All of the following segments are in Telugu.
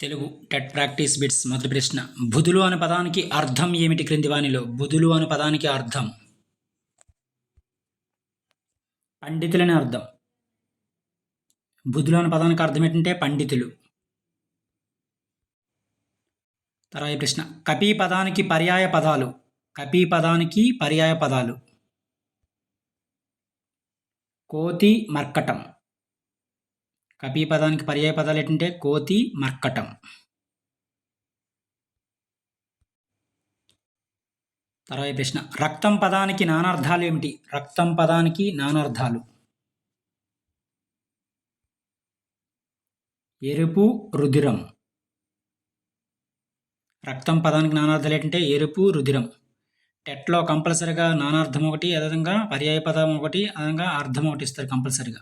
తెలుగు టెట్ ప్రాక్టీస్ బిట్స్ మొదటి ప్రశ్న. బుధులు అనే పదానికి అర్థం ఏమిటి? క్రింది వాణిలో. బుధులు అనే పదానికి అర్థం. పండితులని అర్థం. బుధులు అనే పదానికి అర్థం ఏంటంటే పండితులు. తర్వాత ప్రశ్న. కపి పదానికి పర్యాయ పదాలు. కపి పదానికి పర్యాయ పదాలు. కోతి మర్కటం. కపి పదానికి పర్యాయ పదాలు ఏంటంటే కోతి మర్కటం. తర్వాత ప్రశ్న. రక్తం పదానికి నానార్థాలు ఏమిటి? రక్తం పదానికి నానార్థాలు. ఎరుపు రుధిరం. రక్తం పదానికి నానార్థాలు ఏంటంటే ఎరుపు రుధిరం. టెట్లో కంపల్సరిగా నానార్థం ఒకటి అదేవిధంగా పర్యాయ పదం ఒకటి అదేవిధంగా అర్థం ఒకటి ఇస్తారు కంపల్సరిగా.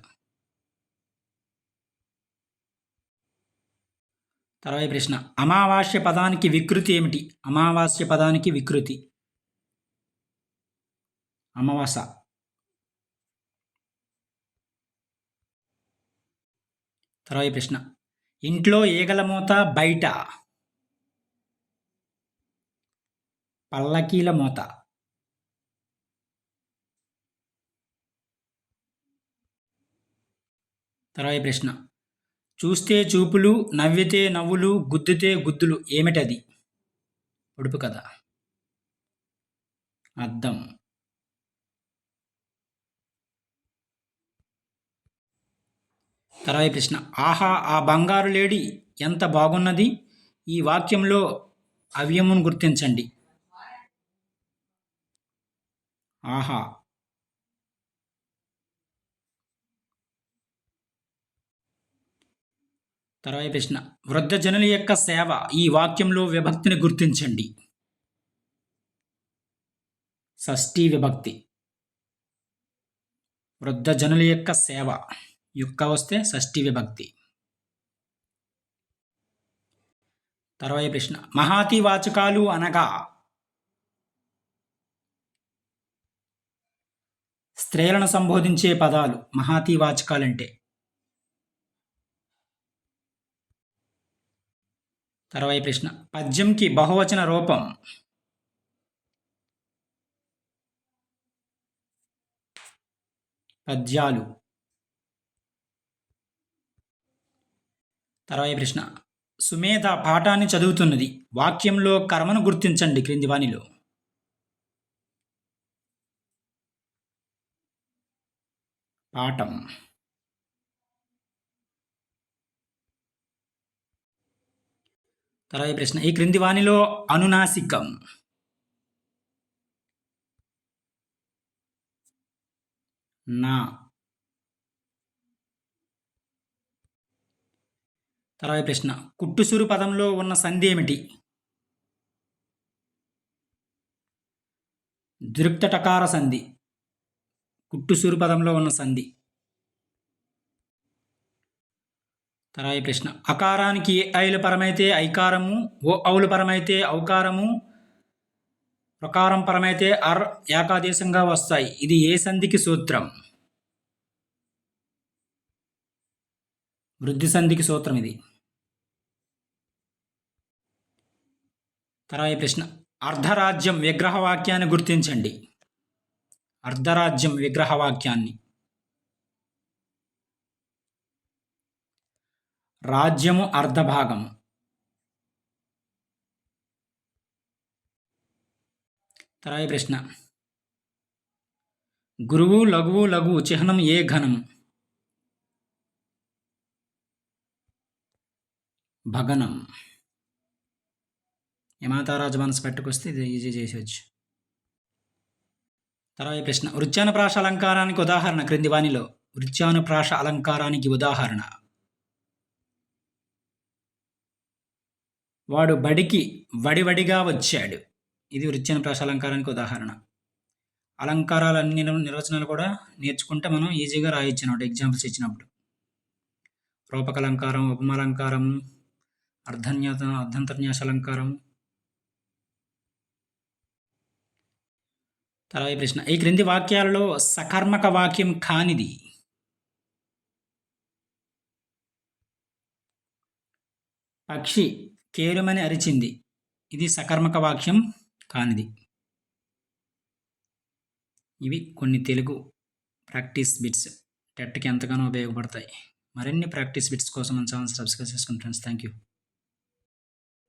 తర్వాత ప్రశ్న. అమావాస్య పదానికి వికృతి ఏమిటి? అమావాస్య పదానికి వికృతి. అమావాస. తర్వాత ప్రశ్న. ఇంట్లో ఈగల మూత బయట. పల్లకీల మూత. తర్వాత ప్రశ్న. చూస్తే చూపులు నవ్వితే నవ్వులు గుద్దితే గుద్దులు ఏమిటది? పొడుపు కథ. అర్థం. తర్వాత ప్రశ్న. ఆహా ఆ బంగారు లేడి ఎంత బాగున్నది? ఈ వాక్యంలో అవ్యమును గుర్తించండి. ఆహా తర్వాత ప్రశ్న. వృద్ధజనుల యొక్క సేవ ఈ వాక్యంలో విభక్తిని గుర్తించండి. షష్ఠీ విభక్తి. వృద్ధజనుల యొక్క సేవ యొక్క వస్తే షష్ఠీ విభక్తి. తర్వాత ప్రశ్న. మహాతి వాచకాలు అనగా స్త్రీలను సంబోధించే పదాలు మహాతి వాచకాలంటే. తర్వాయి ప్రశ్న. పద్యంకి బహువచన రూపం. పద్యాలు. తర్వాయి ప్రశ్న. సుమేధ పాఠాన్ని చదువుతున్నది. వాక్యంలో కర్మను గుర్తించండి క్రింది వాణిలో. పాఠం. తర్వాత ప్రశ్న. ఈ క్రింది వాణిలో అనునాసికం. నా. తర్వాత ప్రశ్న. కుట్టుసూరు పదంలో ఉన్న సంధి ఏమిటి? దృక్తటకార సంధి. కుట్టుసూరు పదంలో ఉన్న సంధి. తర్వాత ప్రశ్న. అకారానికి ఏ ఐల పరమైతే ఐకారము ఓ ఔల పరమైతే ఔకారము ప్రకారం పరమైతే అర్ ఏకాదేశంగా వస్తాయి. ఇది ఏ సంధికి సూత్రం? వృద్ధి సంధికి సూత్రం ఇది. తర్వాత ప్రశ్న. అర్ధరాజ్యం విగ్రహవాక్యాన్ని గుర్తించండి. అర్ధరాజ్యం విగ్రహవాక్యాన్ని. రాజ్యము అర్ధభాగము. తర్వాత ప్రశ్న. గురువు లఘువు లఘువు చిహ్నం ఏ ఘనం భగనం యమాతారాజు మనసు పెట్టుకొస్తే ఇది ఈజీ చేసేవచ్చు తర్వాత ప్రశ్న. వృత్యానుప్రాస అలంకారానికి ఉదాహరణ క్రింది వానిలో వృత్యానుప్రాస అలంకారానికి ఉదాహరణ. వాడు బడికి వడివడిగా వచ్చాడు. ఇది వృత్యానుప్రాస అలంకారానికి ఉదాహరణ. అలంకారాలు అన్ని నిర్వచనాలు కూడా నేర్చుకుంటే మనం ఈజీగా రాయొచ్చు అన్నమాట ఎగ్జాంపుల్స్ ఇచ్చినప్పుడు. రూపకలంకారం ఉపమాలంకారం అర్ధన్యాత అర్ధంతర్న్యాస అలంకారం తర్వాత ప్రశ్న. ఈ క్రింది వాక్యాలలో సకర్మక వాక్యం కానిది. పక్షి కేరుమని అరిచింది. ఇది సకర్మక వాక్యం కానిది. ఇవి కొన్ని తెలుగు ప్రాక్టీస్ బిట్స్. టెట్కి ఎంతగానో ఉపయోగపడతాయి. మరిన్ని ప్రాక్టీస్ బిట్స్ కోసం మన ఛానల్ సబ్స్క్రైబ్ చేసుకోండి ఫ్రెండ్స్ థ్యాంక్ యూ